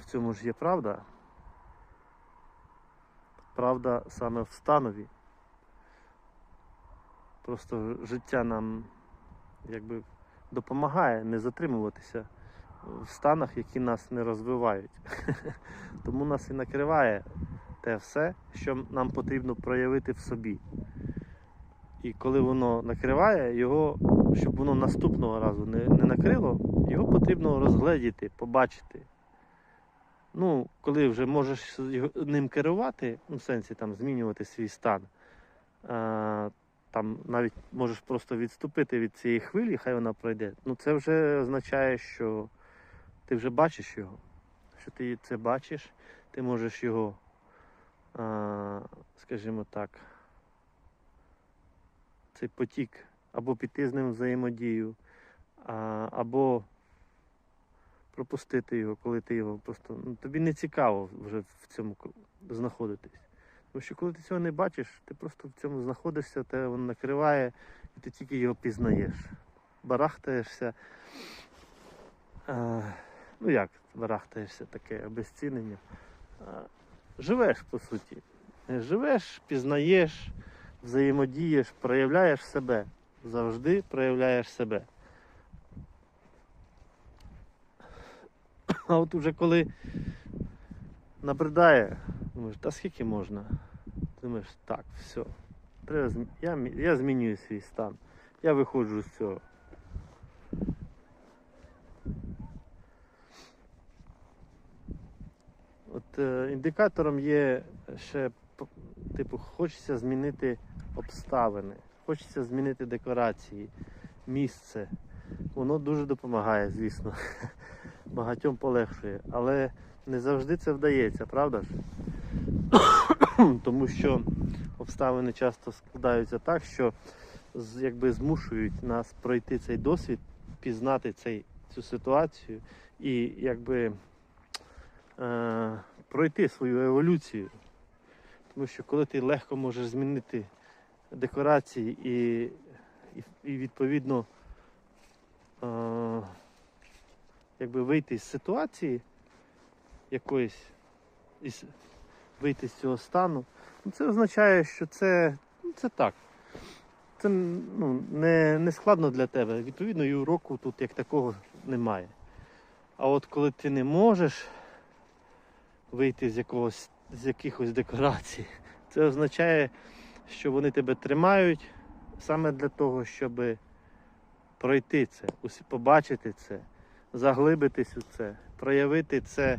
в цьому ж є правда. Правда саме в станові. Просто життя нам якби допомагає не затримуватися в станах, які нас не розвивають. Тому нас і накриває те все, що нам потрібно проявити в собі. І коли воно накриває, його, щоб воно наступного разу не, не накрило, його потрібно розгледіти, побачити. Ну, коли вже можеш ним керувати, ну, в сенсі там змінювати свій стан, а, там навіть можеш просто відступити від цієї хвилі, хай вона пройде. Ну це вже означає, що ти вже бачиш його. Що ти це бачиш, ти можеш його, а, скажімо так, цей потік або піти з ним взаємодію, а, або пропустити його, коли ти його просто. Ну, тобі не цікаво вже в цьому знаходитись. Тому що коли ти цього не бачиш, ти просто в цьому знаходишся, тебе воно накриває, і ти тільки його пізнаєш. Барахтаєшся. А, ну як барахтаєшся таке обезцінення. Живеш, по суті. Живеш, пізнаєш, взаємодієш, проявляєш себе. Завжди проявляєш себе. А от уже коли набридає, думаєш, та скільки можна? Думаєш, так, все. Я, я змінюю свій стан. Я виходжу з цього. От е, індикатором є ще, типу, хочеться змінити обставини, хочеться змінити декорації, місце. Воно дуже допомагає, звісно. Багатьом полегшує. Але не завжди це вдається, правда ж? Тому що обставини часто складаються так, що якби змушують нас пройти цей досвід, пізнати цей, цю ситуацію і якби е, пройти свою еволюцію. Тому що коли ти легко можеш змінити декорації і, і, і відповідно е, якби вийти з ситуації якоїсь, із, вийти з цього стану, ну, це означає, що це, ну, це так. Це ну, не, не складно для тебе. Відповідно, і уроку тут як такого немає. А от коли ти не можеш вийти з якогось з якихось декорацій, це означає, що вони тебе тримають саме для того, щоб пройти це, побачити це, заглибитись у це, проявити це